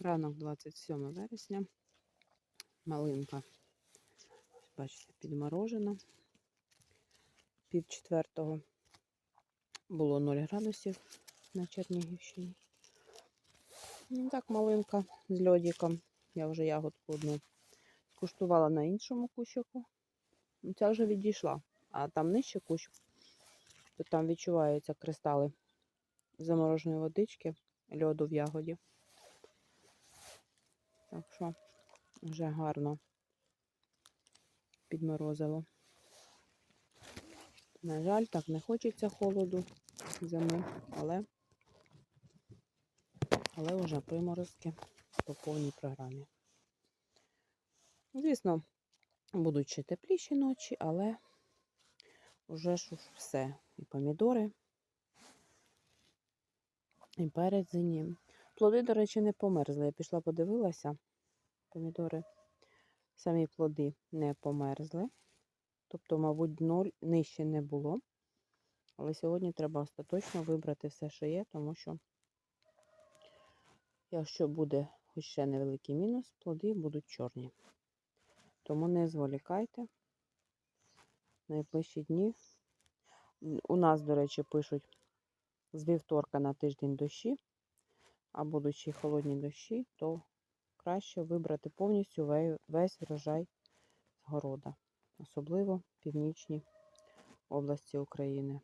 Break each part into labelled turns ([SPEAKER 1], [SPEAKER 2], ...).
[SPEAKER 1] Ранок 27 вересня. Малинка, бачите, підморожена. Пів четвертого було 0 градусів на Чернігівщині. Ну, так, малинка з льодиком. Я вже ягодку одну скуштувала на іншому кущику. Ну, Ця вже відійшла. А там нижче кущ, то там відчуваються кристали замороженої водички, льоду в ягоді. Так що вже гарно підморозило. На жаль, так не хочеться холоду зими, але, але вже приморозки по повній програмі. Звісно, будуть ще тепліші ночі, але вже ж все. І помідори, і перець зимній. Плоди, до речі, не померзли. Я пішла подивилася. Помідори, самі плоди не померзли. Тобто, мабуть, дно нижче не було. Але сьогодні треба остаточно вибрати все, що є, тому що, якщо буде хоч ще невеликий мінус, плоди будуть чорні. Тому не зволікайте. Найближчі дні. У нас, до речі, пишуть з вівторка на тиждень дощі, а будучи холодні дощі, то краще вибрати повністю весь врожай з города, особливо в північній області України.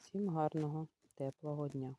[SPEAKER 1] Всім гарного, теплого дня!